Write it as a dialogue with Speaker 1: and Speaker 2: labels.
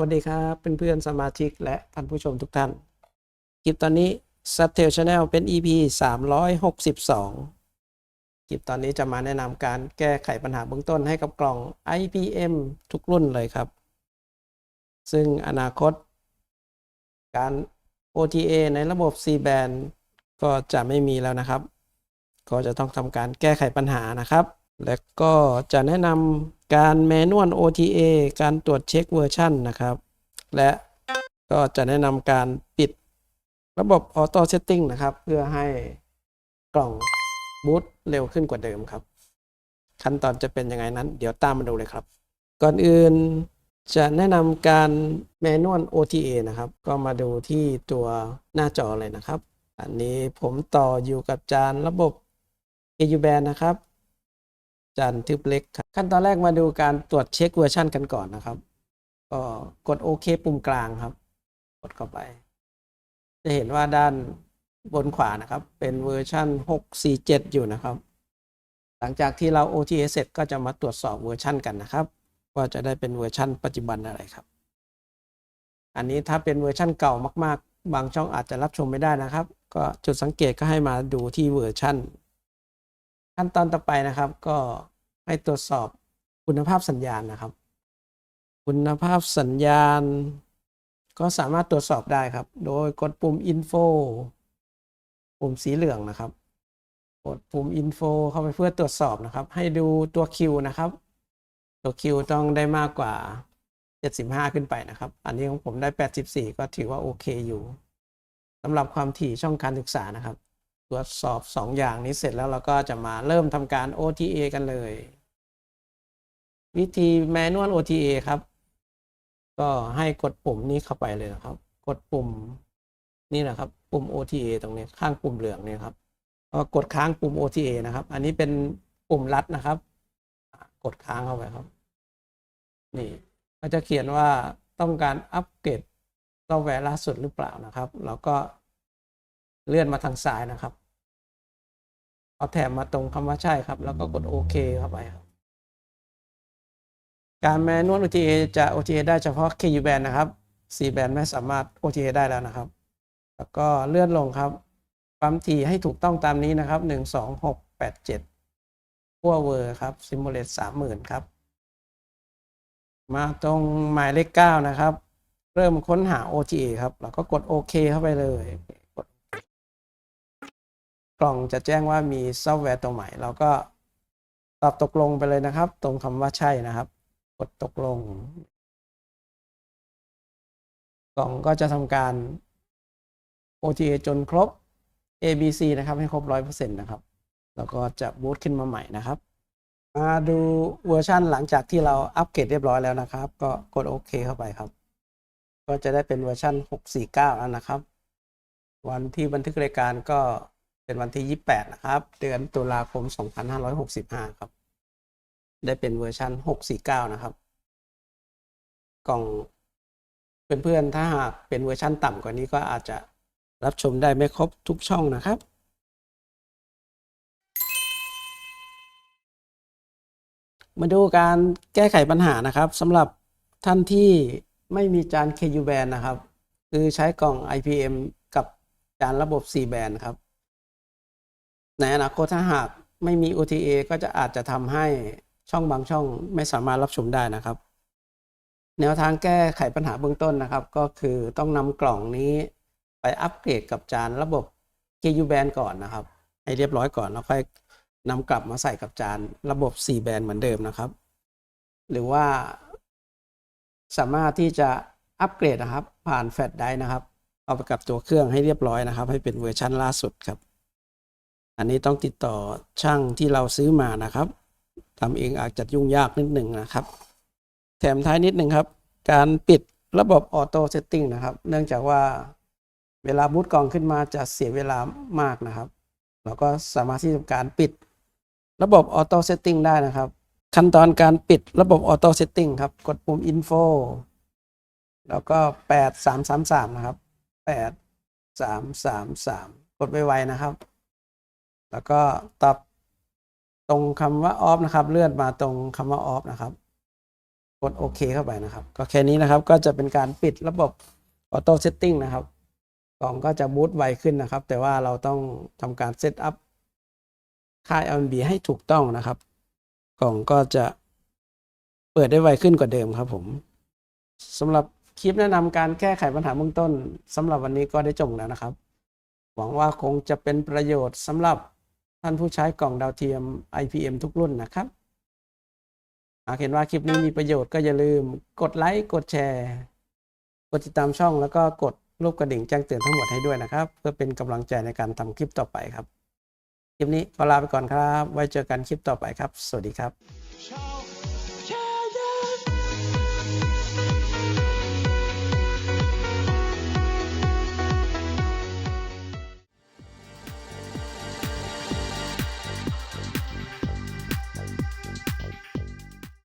Speaker 1: วัสดีครับเพื่อนๆสมาชิกและท่านผู้ชมทุกท่านคลิปตอนนี้ s u b t a i l Channel เป็น EP 362คลิปตอนนี้จะมาแนะนำการแก้ไขปัญหาเบื้องต้นให้กับกล่อง IPM ทุกรุ่นเลยครับ ซึ่งอนาคต การ OTA ในระบบ C band ก็จะไม่มีแล้วนะครับ ก็จะต้องทำการแก้ไขปัญหานะครับ และก็จะแนะนำ การแมนวล OTA การตรวจเช็คเวอร์ชันนะครับ และก็จะแนะนำการปิดระบบออโต้เซตติ้งนะครับ เพื่อให้กล่องบูตเร็วขึ้นกว่าเดิมครับ ขั้นตอนจะเป็นยังไงนั้น เดี๋ยวตามมาดูเลยครับ ก่อนอื่นจะแนะนำการแมนวล OTA นะครับ ก็มาดูที่ตัวหน้าจอเลยนะครับ อันนี้ผมต่ออยู่กับจานระบบ AU band นะครับ จานทึบเล็กครับขั้นตอนแรกมาดูการตรวจเช็คเวอร์ชันกันก่อนนะครับ ก็กดโอเคปุ่มกลางครับ กดเข้าไป จะเห็นว่าด้านบนขวานะครับ เป็นเวอร์ชัน647 อยู่นะครับ หลังจากที่เรา OTA เสร็จก็จะมาตรวจสอบเวอร์ชันกันนะครับ ว่าจะได้เป็นเวอร์ชันปัจจุบันอะไรครับ อันนี้ถ้าเป็นเวอร์ชันเก่ามาก ๆ บางช่องอาจจะรับชมไม่ได้นะครับ ก็จุดสังเกตก็ให้มาดูที่เวอร์ชันขั้นตอนต่อไปนะครับก็ ให้ตรวจสอบคุณภาพสัญญาณนะครับ คุณภาพสัญญาณ ก็สามารถตรวจสอบได้ครับ โดยกดปุ่ม info ปุ่มสีเหลืองนะครับ กดปุ่ม info เข้าไปเพื่อตรวจสอบนะครับ ให้ดูตัว Q นะครับ ตัว Q ต้องได้มากกว่า 75 ขึ้นไปนะครับ อันนี้ของผมได้ 84 ก็ถือว่าโอเคอยู่สำหรับความถี่ช่องการศึกษานะครับ ตรวจสอบ 2 อย่างนี้เสร็จแล้วเราก็จะมาเริ่มทำการ OTA กันเลย วิธี Manual OTA ครับ ก็ให้กดปุ่มนี้เข้าไปเลยนะครับ กดปุ่มนี่นะครับ ปุ่ม OTA ตรงนี้ข้างปุ่มเหลืองนี่ครับก็กดค้างปุ่ม OTA นะครับ อันนี้เป็นปุ่มลัดนะครับ กดค้างเข้าไปครับ นี่ก็จะเขียนว่าต้องการอัปเกรดซอฟต์แวร์ล่าสุดหรือเปล่านะครับแล้วก็เลื่อนมาทางซ้ายนะครับ เอาแถมมาตรงคำว่าใช่ครับ แล้วก็กดโอเคเข้าไปครับ การแมนนวล OTA จะ OTA ได้เฉพาะ KU band นะครับ C band ไม่สามารถ OTA ได้แล้วนะครับ แล้วก็เลื่อนลงครับความถี่ให้ถูกต้องตามนี้นะครับ 1 2 6 8 7พัวเวอร์ครับ Simulate 30,000 ครับ มาตรงหมายเลข 9 นะครับ เริ่มค้นหา OTA ครับ แล้วก็กดโอเคเข้าไปเลยกดกล่องจะแจ้งว่ามีซอฟต์แวร์ตัวใหม่ เราก็ตอบตกลงไปเลยนะครับ ตรงคำว่าใช่นะครับ กดตกลง กล่องก็จะทำการ OTA จนครบ ABC นะครับ ให้ครบ 100%นะครับ แล้วก็จะบูตขึ้นมาใหม่นะครับ มาดูเวอร์ชันหลังจากที่เราอัปเกรดเรียบร้อยแล้วนะครับ ก็กดโอเคเข้าไปครับ ก็จะได้เป็นเวอร์ชัน649แล้วนะครับ วันที่บันทึกรายการก็เป็นวันที่ 28 นะครับ เดือนตุลาคม 2565 ครับ ได้เป็นเวอร์ชัน649 นะครับ กล่องเพื่อนๆ ถ้าหากเป็นเวอร์ชันต่ำกว่านี้ก็อาจจะรับชมได้ไม่ครบทุกช่องนะครับ มาดูการแก้ไขปัญหานะครับสำหรับท่านที่ไม่มีจาน KU band นะครับ คือใช้กล่อง IPM กับจานระบบ C band ครับ ในอนาคตถ้าหากไม่มี OTA ก็จะอาจจะทำให้ ช่องบางช่องไม่สามารถรับชมได้นะครับ แนวทางแก้ไขปัญหาเบื้องต้นนะครับ ก็คือต้องนำกล่องนี้ไปอัปเกรดกับจานระบบ KU band ก่อนนะครับ ให้เรียบร้อยก่อนแล้วค่อยนำกลับมาใส่กับจานระบบ C band เหมือนเดิมนะครับ หรือว่า สามารถที่จะอัปเกรดนะครับ ผ่านแฟลชไดร์นะครับ เอาไปกับตัวเครื่องให้เรียบร้อยนะครับ ให้เป็นเวอร์ชันล่าสุดครับ อันนี้ต้องติดต่อช่างที่เราซื้อมานะครับ ทำเองอาจจะยุ่งยากนิดหนึ่งนะครับ แถมท้ายนิดหนึ่งครับ การปิดระบบออโต้เซตติ้งนะครับ เนื่องจากว่าเวลาบูตกล่องขึ้นมาจะเสียเวลามากนะครับ เราก็สามารถที่จะการปิดระบบออโต้เซตติ้งได้นะครับ ขั้นตอนการปิดระบบออโต้เซตติ้งครับ กดปุ่ม info แล้วก็ 8333 นะครับ 8333 กดไวๆนะครับ แล้วก็ตอบ ตรงคำว่า off นะครับ เลื่อนมาตรงคำว่า off นะครับ กดโอเคเข้าไปนะครับ ก็แค่นี้นะครับก็จะเป็นการปิดระบบออโต้เซตติ้งนะครับกล่องก็จะบูตไวขึ้นนะครับ แต่ว่าเราต้องทำการเซตอัพค่า LNB ให้ถูกต้องนะครับ กล่องก็จะเปิดได้ไวขึ้นกว่าเดิมครับผมสำหรับคลิปแนะนำการแก้ไขปัญหาเบื้องต้นสำหรับวันนี้ก็ได้จบแล้วนะครับ หวังว่าคงจะเป็นประโยชน์สำหรับ ท่านผู้ใช้กล่องดาวเทียม IPM ทุกรุ่นนะครับ หากเห็นว่าคลิปนี้มีประโยชน์ก็อย่าลืมกดไลค์ กดแชร์ กดติดตามช่องแล้วก็กดรูปกระดิ่งแจ้งเตือนทั้งหมดให้ด้วยนะครับ เพื่อเป็นกำลังใจในการทำคลิปต่อไปครับ คลิปนี้ขอลาไปก่อนครับ ไว้เจอกันคลิปต่อไปครับ สวัสดีครับ